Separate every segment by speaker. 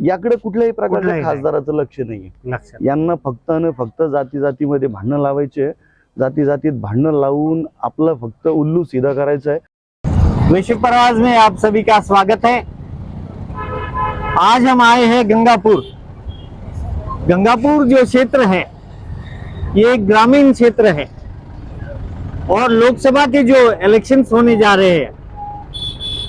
Speaker 1: याकडे कुठल्याही प्रकारच्या
Speaker 2: कुठल्याही नाही.
Speaker 1: खासदाराचं लक्ष नाहीये.
Speaker 2: लक्षात
Speaker 1: यांना फक्त आणि फक्त जाती जातीमध्ये भांडणं लावायचे जाती जातीत भांडणं लावून आपलं फक्त उल्लू सीधा करायचं आहे.
Speaker 2: वैश्विक प्रवास में आप सभी का स्वागत है. आज हम आए हैं गंगापुर. गंगापुर जो क्षेत्र है ये एक ग्रामीण क्षेत्र है. और लोकसभा के जो इलेक्शंस होने जा रहे हैं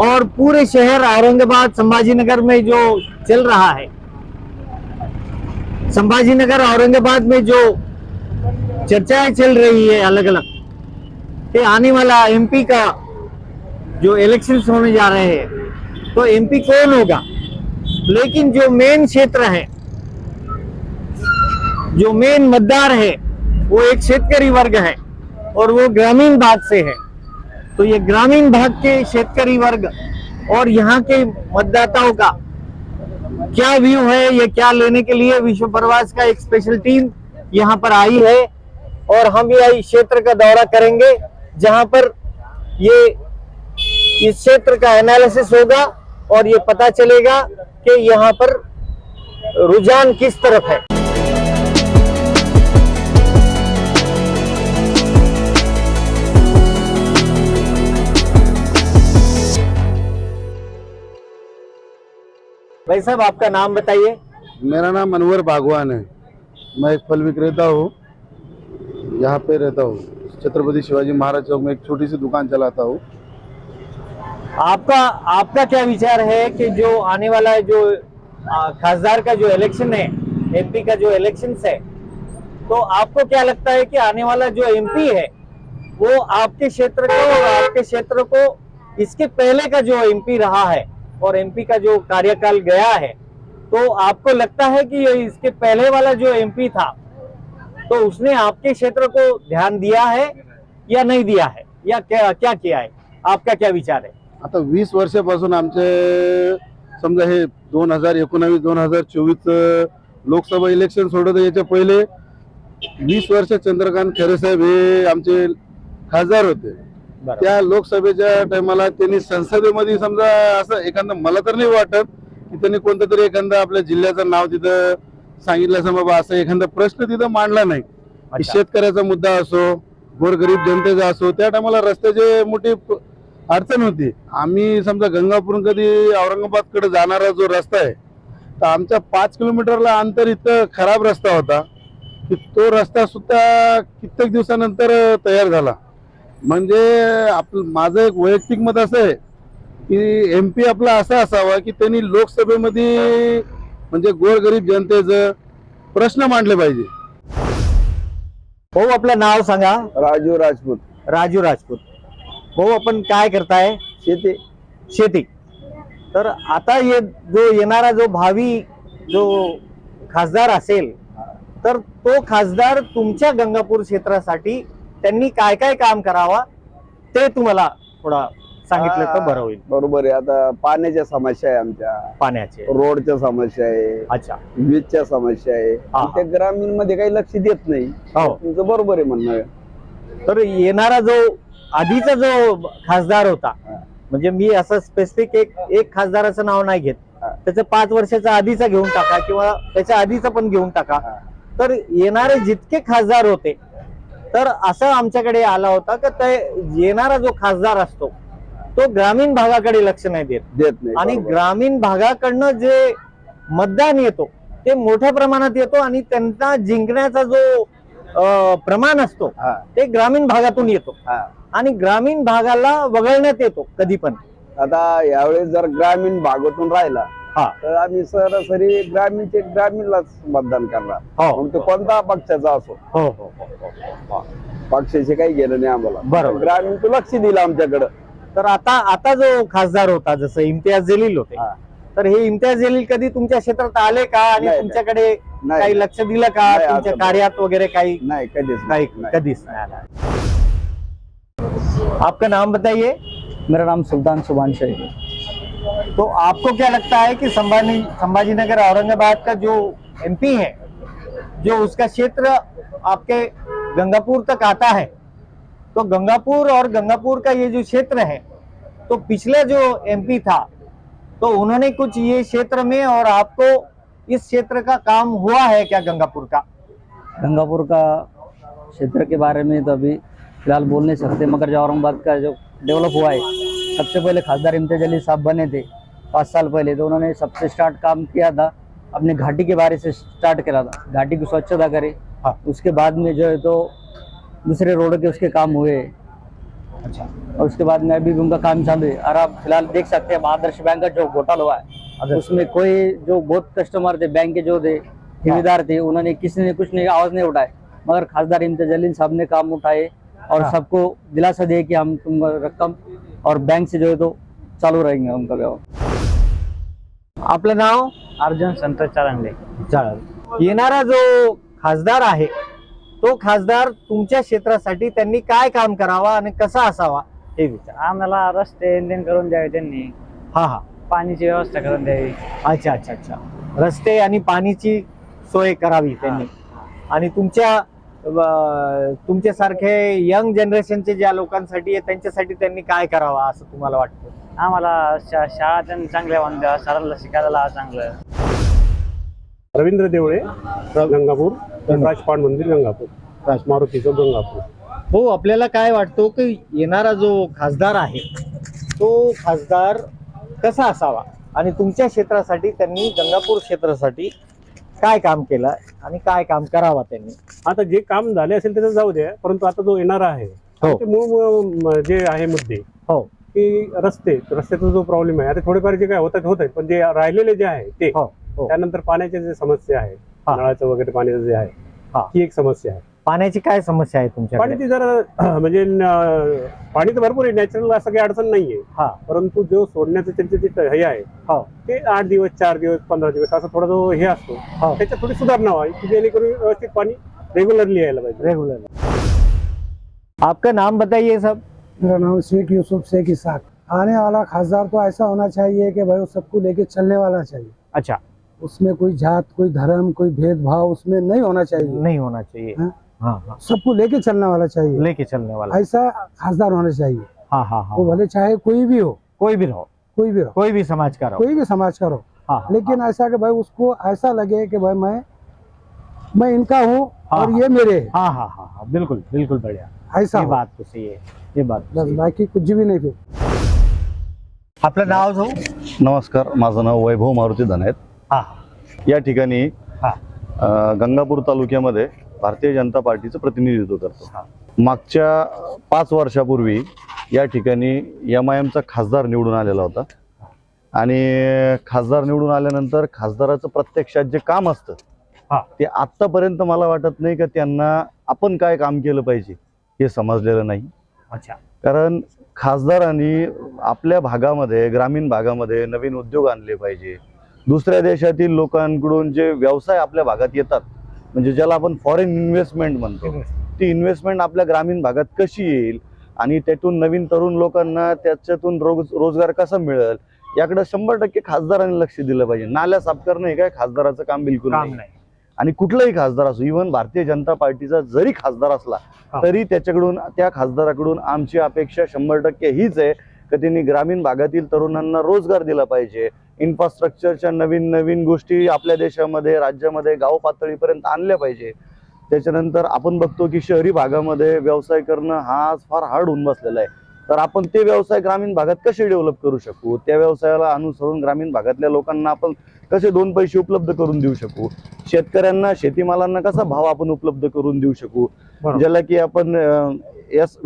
Speaker 2: और पूरे शहर औरंगाबाद संभाजीनगर में जो चल रहा है। संभाजीनगर औरंगाबाद में जो चर्चाएँ चल रही है अलग अलग कि आने वाला एमपी का जो इलेक्शन होने जा रहे हैं तो एमपी कौन होगा? लेकिन जो मेन क्षेत्र है, जो मेन मतदार है, वो एक शेतकरी वर्ग है और वो ग्रामीण भाग से है। तो ये ग्रामीण भाग के शेतकरी वर्ग और यहाँ के मतदाताओं का क्या व्यू है, ये क्या लेने के लिए विश्व प्रवास का एक स्पेशल टीम यहाँ पर आई है और हम ये इस क्षेत्र का दौरा करेंगे, जहाँ पर ये इस क्षेत्र का एनालिसिस होगा और ये पता चलेगा कि यहाँ पर रुझान किस तरफ़ है। भाई साहब आपका नाम बताइए।
Speaker 3: मेरा नाम अनवर बागवान है। मैं एक फल विक्रेता हूँ। यहाँ पे रहता हूँ। छत्रपति शिवाजी महाराज चौक में एक छोटी सी दुकान चलाता हूँ।
Speaker 2: आपका आपका क्या विचार है कि जो आने वाला है जो खासदार का जो इलेक्शन है एमपी का जो इलेक्शन है तो आपको क्या लगता है कि आने वाला जो एमपी है वो आपके क्षेत्र को और आपके क्षेत्र को इसके पहले का जो एमपी रहा है और एमपी का जो कार्यकाल गया है तो आपको लगता है कि इसके पहले वाला जो एमपी था तो उसने आपके क्षेत्र को ध्यान दिया है या नहीं दिया है? या क्या क्या किया है? आपका क्या विचार है?
Speaker 3: आता वीस वर्षापासून आमचे समजा हे दोन हजार एकोणावीस दोन हजार चोवीस लोकसभा इलेक्शन सोडत याच्या पहिले वीस वर्ष चंद्रकांत खैरे साहेब हे आमचे खासदार होते. त्या लोकसभेच्या टायमाला त्यांनी संसदेमध्ये समजा असं एखादं मला तर नाही वाटत की त्यांनी कोणतं तरी एखादं आपल्या जिल्ह्याचं नाव तिथं सांगितलं असं बाबा असं एखादा प्रश्न तिथं मांडला नाही. शेतकऱ्याचा मुद्दा असो गोरगरीब जनतेचा असो त्या टायमाला रस्त्याची मोठी अडचण होती. आम्ही समजा गंगापूर कधी औरंगाबादकडे जाणारा जो रस्ता आहे तर आमच्या पाच किलोमीटरला अंतर इतकं खराब रस्ता होता की तो रस्ता सुद्धा कित्येक दिवसानंतर तयार झाला. म्हणजे आपलं माझं एक वैयक्तिक मत असं आहे की एम पी आपला असा असावा की त्यांनी लोकसभेमध्ये म्हणजे गोरगरीब जनतेचं प्रश्न मांडले पाहिजे.
Speaker 2: भाऊ आपलं नाव सांगा.
Speaker 1: राजू राजपूत.
Speaker 2: राजू राजपूत. भाऊ आपण काय करताय?
Speaker 1: शेती.
Speaker 2: शेती. तर आता ये जो येणारा जो भावी जो खासदार असेल तर तो खासदार तुमच्या गंगापूर क्षेत्रासाठी त्यांनी काय काय काम करावा ते तुम्हाला थोडा सांगितलं तर बरं होईल.
Speaker 4: बरोबर आहे. आता पाण्याच्या समस्या आहे आमच्या.
Speaker 2: पाण्याचे.
Speaker 4: रोडच्या समस्या आहे.
Speaker 2: अच्छा.
Speaker 4: वीजच्या समस्या आहे.
Speaker 2: हा.
Speaker 4: त्या ग्रामीणमध्ये काही लक्ष देत नाही.
Speaker 2: हो.
Speaker 4: तुमचं बरोबर आहे म्हणणं.
Speaker 2: तर येणारा जो आधीचा जो खासदार होता
Speaker 4: हा.
Speaker 2: म्हणजे मी असं स्पेसिफिक एक एक खासदाराचं नाव नाही घेत.
Speaker 4: हा.
Speaker 2: त्याचं पाच वर्षाचा आधीचा घेऊन टाका किंवा त्याच्या आधीचा पण घेऊन टाका.
Speaker 4: हा.
Speaker 2: तर येणारे जितके खासदार होते तर असं आमच्याकडे आला होता की ते येणारा जो खासदार असतो तो ग्रामीण भागाकडे लक्ष नाही देत
Speaker 4: देत नाही
Speaker 2: आणि. ग्रामीण भागाकडनं जे मतदान येतो ते मोठ्या प्रमाणात येतो आणि त्यांचा जिंकण्याचा जो प्रमाण असतो ते ग्रामीण भागातून येतो
Speaker 4: हा.
Speaker 2: आणि ग्रामीण भागाला वगळण्यात येतो कधी पण
Speaker 4: आता यावेळेस जर ग्रामीण भागातून राहिला
Speaker 2: हा.
Speaker 4: तर आम्ही सरासरी ग्रामीणचे ग्रामीणलाच मतदान करणार.
Speaker 2: हो.
Speaker 4: मग तो कोणता पक्षाचा असो.
Speaker 2: हो. हो. हो, हो, हो.
Speaker 4: पक्षाचे काही गेलं नाही आम्हाला.
Speaker 2: बरोबर.
Speaker 4: ग्रामीण तो लक्ष दिलं आमच्याकडं.
Speaker 2: तर आता आता जो खासदार होता जसं इम्तियाज जलील होते
Speaker 4: हा.
Speaker 2: तर हे इम्तियाज जलील कधी तुमच्या क्षेत्रात आले का? आणि
Speaker 4: नाही,
Speaker 2: तुमच्याकडे
Speaker 4: नाही.
Speaker 2: काही लक्ष दिलं का?
Speaker 4: नाही,
Speaker 2: तुमच्या
Speaker 4: असं
Speaker 2: कार्यात वगैरे काही
Speaker 4: नाही. कधीच नाही.
Speaker 2: कधीच नाही आला. आपका नाम बताइए।
Speaker 5: मेरा नाम सुल्तान सुभाष है।
Speaker 2: तो आपको क्या लगता है कि संभाजी संभाजी नगर औरंगाबाद का जो एमपी है, जो उसका क्षेत्र आपके गंगापुर तक आता है तो गंगापुर और गंगापुर का ये जो क्षेत्र है तो पिछले जो एमपी था तो उन्होंने कुछ ये क्षेत्र में और आपको इस क्षेत्र का काम हुआ है क्या गंगापुर का?
Speaker 5: गंगापुर का क्षेत्र के बारे में तो अभी फ़िलहाल बोल नहीं सकते, मगर जो औरंगाबाद का जो डेवलप हुआ है, सबसे पहले खासदार इम्तियाज़ अली साहब बने थे। पाँच साल पहले तो उन्होंने सबसे स्टार्ट काम किया था। अपने घाटी के बारे से स्टार्ट करा था। घाटी की स्वच्छता करे।
Speaker 2: हाँ।
Speaker 5: उसके बाद में जो है तो दूसरे रोड के उसके काम हुए।
Speaker 2: अच्छा।
Speaker 5: और उसके बाद में अभी भी उनका काम चालू है। और आप फ़िलहाल देख सकते हैं आदर्श बैंक का जो घोटाला हुआ है उसमें कोई जो बहुत कस्टमर थे बैंक के जो थे ठेकेदार थे उन्होंने किसी ने कुछ नहीं आवाज़ नहीं उठाए मगर खासदार इम्तियाज़ अली साहब ने काम उठाए और
Speaker 2: हाँ।
Speaker 5: सबको दिलासा दिए कि हम तुम रकम और बैंक से जो है तो चालू रहेंगे उनका व्यवहार।
Speaker 2: आपलं नाव?
Speaker 5: अर्जुन संतोष चारंगले
Speaker 2: चालेल येणारा जो खासदार आहे तो खासदार तुमच्या क्षेत्रासाठी त्यांनी काय काम करावा आणि कसा असावा हे विचार.
Speaker 5: आम्हाला रस्ते इंजिन करून द्यावे त्यांनी.
Speaker 2: हा हा.
Speaker 5: पाण्याची व्यवस्था करून द्यावी.
Speaker 2: अच्छा अच्छा अच्छा. रस्ते आणि पाणीची सोय करावी त्यांनी. आणि तुमच्या तुमच्यासारखे यंग जनरेशनचे ज्या लोकांसाठी आहे त्यांच्यासाठी त्यांनी काय करावा असं तुम्हाला वाटतं?
Speaker 5: आम्हाला शाळा त्यांनी चांगल्या बांधल्या सरांना शिकायला चांगलं.
Speaker 6: रवींद्र देवळे गंगापूर राजपाट मंदिर गंगापूर. राज मारुती चौक गंगापूर.
Speaker 2: हो आपल्याला काय वाटतो की येणारा जो खासदार आहे तो खासदार कसा असावा? आणि तुमच्या क्षेत्रासाठी त्यांनी गंगापूर क्षेत्रासाठी काय काम केलं आणि काय काम करावा त्यांनी?
Speaker 6: आता जे काम झाले असेल त्याचं जाऊ द्या परंतु आता जो येणार आहे
Speaker 2: हो.
Speaker 6: ते मूळ जे आहे मुद्दे
Speaker 2: हो.
Speaker 6: की रस्ते रस्त्याचा जो प्रॉब्लेम आहे आता थोडेफार जे काय होतात होत आहेत पण जे राहिलेले जे आहे ते
Speaker 2: हो, हो.
Speaker 6: त्यानंतर पाण्याचे जे समस्या आहे. नळाचं वगैरे पाण्याचं जे. आहे ही एक समस्या आहे
Speaker 2: पाण्याची काय समस्या आहे तुमच्याकडे
Speaker 6: पाण्याची जरा म्हणजे पाणी तर भरपूर आहे नॅचरल असं काही अडचण नाहीये
Speaker 2: हा
Speaker 6: परंतु जो सोडण्याचं त्यांचे जे हे आहे
Speaker 2: हो.
Speaker 6: ते आठ दिवस चार दिवस पंधरा दिवस असं थोडा जो हे असतो. त्याच्यात थोडी सुधारणा व्हावी की जेणेकरून व्यवस्थित पाणी रेग्युलरली यायला पाहिजे
Speaker 2: रेगुलर आपका नाम बताइए सब
Speaker 7: मेरा नाम शेख यूसुफ शेख इसाक। आने वाला खासदार तो ऐसा होना चाहिए कि भाई वो सबको लेके चलने वाला चाहिए।
Speaker 2: अच्छा।
Speaker 7: उसमें कोई जात कोई धर्म कोई भेदभाव उसमें नहीं होना चाहिए।
Speaker 2: नहीं होना चाहिए।
Speaker 7: हाँ?
Speaker 2: हाँ हाँ।
Speaker 7: सबको लेके चलने वाला चाहिए।
Speaker 2: लेके चलने वाला।
Speaker 7: ऐसा खासदार होना चाहिए।
Speaker 2: हाँ हाँ हाँ।
Speaker 7: वो भले चाहे कोई भी हो।
Speaker 2: कोई भी रहो।
Speaker 7: कोई भी हो
Speaker 2: कोई भी समाज का रहो।
Speaker 7: कोई भी समाज का हो
Speaker 2: हाँ हाँ,
Speaker 7: लेकिन ऐसा कि भाई उसको ऐसा लगे कि भाई मैं मैं इनका हूँ
Speaker 2: हाँ,
Speaker 7: और ये मेरे हाँ
Speaker 2: हाँ हाँ हाँ। बिल्कुल बिल्कुल बढ़िया।
Speaker 7: ऐसा
Speaker 2: ये
Speaker 7: हो।
Speaker 2: बात तो सही है ये बात तो
Speaker 7: बस
Speaker 2: सही है.
Speaker 7: बाकी कुछ भी नहीं फिर
Speaker 2: आपलं नाव जाऊ
Speaker 1: नमस्कार माझं नाव वैभव मारुती धनायत
Speaker 2: हा
Speaker 1: या ठिकाणी
Speaker 2: हा.
Speaker 1: अ, गंगापूर तालुक्यामध्ये भारतीय जनता पार्टीचं प्रतिनिधित्व करतो मागच्या पाच वर्षापूर्वी या ठिकाणी एम आय एमचा खासदार निवडून आलेला होता आणि खासदार निवडून आल्यानंतर खासदाराचं प्रत्यक्षात जे काम असतं
Speaker 2: हा.
Speaker 1: ते आत्तापर्यंत मला वाटत नाही का त्यांना आपण काय काम केलं पाहिजे हे समजलेलं नाही.
Speaker 2: अच्छा.
Speaker 1: कारण खासदारांनी आपल्या भागामध्ये ग्रामीण भागामध्ये नवीन उद्योग आणले पाहिजे. दुसऱ्या देशातील लोकांकडून जे व्यवसाय आपल्या भागात येतात म्हणजे ज्याला आपण फॉरेन इन्व्हेस्टमेंट म्हणतो ती इन्व्हेस्टमेंट आपल्या ग्रामीण भागात कशी येईल आणि त्यातून नवीन तरुण लोकांना त्याच्यातून रोज रोजगार कसा मिळेल याकडे शंभर टक्के खासदारांनी लक्ष दिलं पाहिजे. नाल्या साफ करणं हे काय खासदाराचं काम बिलकुल नाही. आणि कुठलाही खासदार असो इव्हन भारतीय जनता पार्टीचा जरी खासदार असला. तरी त्याच्याकडून त्या खासदाराकडून आमची अपेक्षा शंभर टक्के हीच आहे की त्यांनी ग्रामीण भागातील तरुणांना रोजगार दिला पाहिजे. इन्फ्रास्ट्रक्चरच्या नवीन नवीन गोष्टी आपल्या देशामध्ये राज्यामध्ये गाव पातळीपर्यंत आणल्या पाहिजे. त्याच्यानंतर आपण बघतो की शहरी भागामध्ये व्यवसाय करणं हा आज फार हार्ड होऊन बसलेला आहे. तर आपण ते व्यवसाय ग्रामीण भागात कसे डेव्हलप करू शकू? त्या व्यवसायाला अनुसरून ग्रामीण भागातल्या लोकांना आपण कसे दोन पैसे उपलब्ध करून देऊ शकू? शेतकऱ्यांना शेतीमालांना कसा भाव आपण उपलब्ध करून देऊ शकू. ज्याला की आपण एस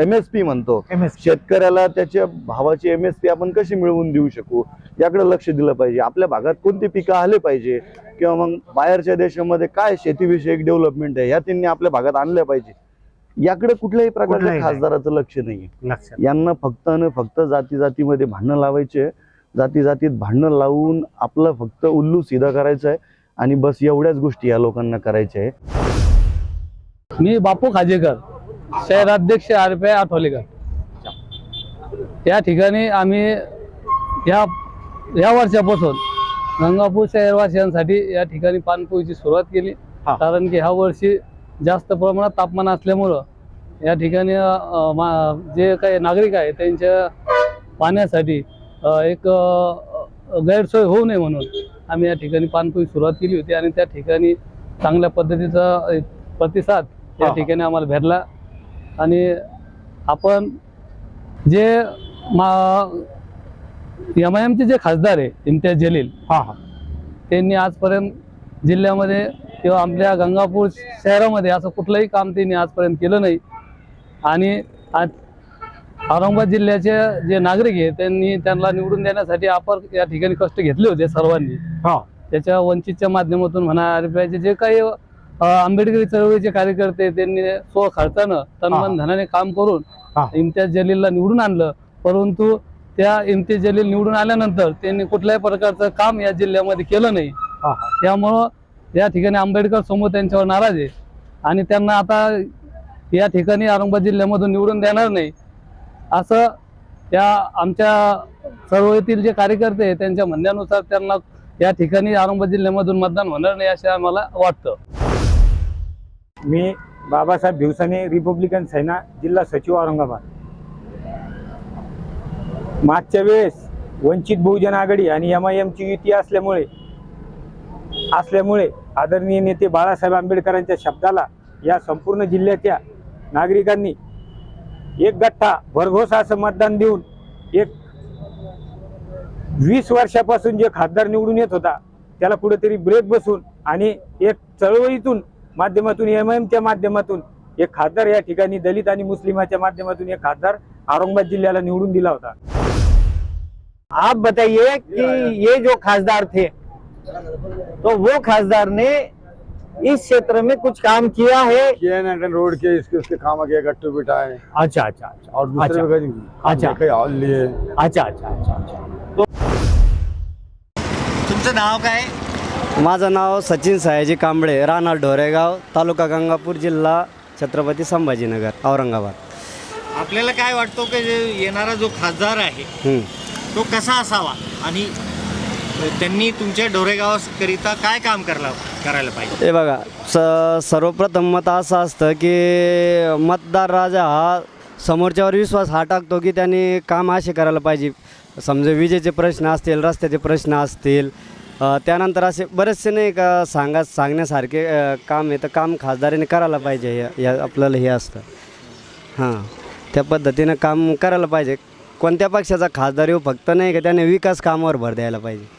Speaker 1: एम एस पी म्हणतो. शेतकऱ्याला त्याच्या भावाची एम एस पी आपण कशी मिळवून देऊ शकू? याकडे लक्ष दिलं पाहिजे. आपल्या भागात कोणती पिकं आले पाहिजे? किंवा मग बाहेरच्या देशामध्ये काय शेतीविषयक डेव्हलपमेंट आहे? या त्यांनी आपल्या भागात आणल्या पाहिजे. याकडे कुठल्याही
Speaker 2: नाही.
Speaker 1: खासदाराचं लक्ष नाही
Speaker 2: लक्षात.
Speaker 1: यांना फक्त आणि फक्त जाती जातीमध्ये भांडणं लावायचे जाती जातीत भांडणं लावून आपलं फक्त उल्लू सीधा करायचं आहे आणि बस एवढ्याच गोष्टी या लोकांना करायच्या आहे.
Speaker 8: मी बापू खाजेकर शहराध्यक्ष आर पी आय आठवलेकर. या ठिकाणी आम्ही या या वर्षापासून गंगापूर शहरवासियांसाठी या ठिकाणी पानपोईची सुरुवात केली. कारण की ह्या वर्षी जास्त प्रमाणात तापमान असल्यामुळं या ठिकाणी जे काही नागरिक आहे त्यांच्या पाण्यासाठी एक गैरसोय होऊ नये म्हणून आम्ही या ठिकाणी पानपोई सुरुवात केली होती आणि त्या ठिकाणी चांगल्या पद्धतीचा प्रतिसाद या. ठिकाणी आम्हाला भेटला आणि आपण जे मा एम आय एमचे जे खासदार आहे इम्तियाज जलील
Speaker 6: हा हा
Speaker 8: त्यांनी आजपर्यंत जिल्ह्यामध्ये किंवा आपल्या गंगापूर शहरामध्ये असं कुठलंही काम त्यांनी आजपर्यंत केलं नाही. आणि आज औरंगाबाद जिल्ह्याचे जे नागरिक आहे त्यांनी त्यांना निवडून देण्यासाठी आपण या ठिकाणी कष्ट घेतले होते सर्वांनी.
Speaker 6: हा.
Speaker 8: त्याच्या वंचितच्या माध्यमातून म्हणा आरपीआयचे जे काही आंबेडकरी चळवळीचे कार्यकर्ते त्यांनी स्व खर्चानं तनमन धनाने काम करून. इम्तियाज जलीलला निवडून आणलं. परंतु त्या इम्तियाज जलील निवडून आल्यानंतर त्यांनी कुठल्याही प्रकारचं काम या जिल्ह्यामध्ये केलं नाही. त्यामुळं या ठिकाणी आंबेडकर समूह त्यांच्यावर नाराज आहे. आणि त्यांना आता या ठिकाणी औरंगाबाद जिल्ह्यामधून निवडून देणार नाही. असं या आमच्या चळवळीतील जे कार्यकर्ते आहे त्यांच्या म्हणण्यानुसार त्यांना या ठिकाणी औरंगाबाद जिल्ह्यामधून मतदान होणार नाही असे आम्हाला वाटतं.
Speaker 9: मी बाबासाहेब भिवसाने रिपब्लिकन सेना जिल्हा सचिव औरंगाबाद. मागच्या वेळेस वंचित बहुजन आघाडी आणि एम आय एमची युती असल्यामुळे असल्यामुळे आदरणीय नेते बाळासाहेब आंबेडकरांच्या शब्दाला या संपूर्ण जिल्ह्याच्या नागरिकांनी एक गठ्ठा भरघोस असं मतदान देऊन एक वीस वर्षापासून जे खासदार निवडून येत होता त्याला कुठेतरी ब्रेक बसून आणि एक चळवळीतून माध्यमातून एम एमच्या माध्यमातून एक खासदार या ठिकाणी दलित आणि मुस्लिमाच्या माध्यमातून एक खासदार औरंगाबाद जिल्ह्याला निवडून दिला होता. आप बताइए कि ये जो खासदार थे तो वो खासदार ने इस क्षेत्र में कुछ काम किया है।
Speaker 10: रोड के इसके उसके काम किए गट्टू बिठाए।
Speaker 9: अच्छा अच्छा अच्छा।
Speaker 10: और दूसरे
Speaker 9: अच्छा। अच्छा। अच्छा अच्छा अच्छा अच्छा।
Speaker 2: तुमचं नाव काय?
Speaker 11: माझं नाव सचिन सयाजी कांबळे राहणार ढोरेगाव तालुका गंगापूर जिल्हा छत्रपती संभाजीनगर औरंगाबाद.
Speaker 2: आपल्याला काय वाटतो की जे येणारा जो खासदार आहे
Speaker 11: हं.
Speaker 2: तो कसा असावा? आणि त्यांनी तुमच्या डोरेगावाकरिता काय काम करला करायला पाहिजे?
Speaker 11: हे बघा स सर्वप्रथम मत असं असतं की मतदार राजा हा समोरच्यावर विश्वास हा टाकतो की त्यांनी काम असे करायला पाहिजे. समजा विजेचे प्रश्न असतील रस्त्याचे प्रश्न असतील त्यानंतर असे बरेचसे नाही का सांगा सांगण्यासारखे काम आहे. तर काम खासदारीने करायला पाहिजे या- या आपल्याला हे असतं. हां त्या पद्धतीनं काम करायला पाहिजे. कोणत्या पक्षाचा खासदार येऊ फक्त नाही का त्याने विकास कामावर भर द्यायला पाहिजे.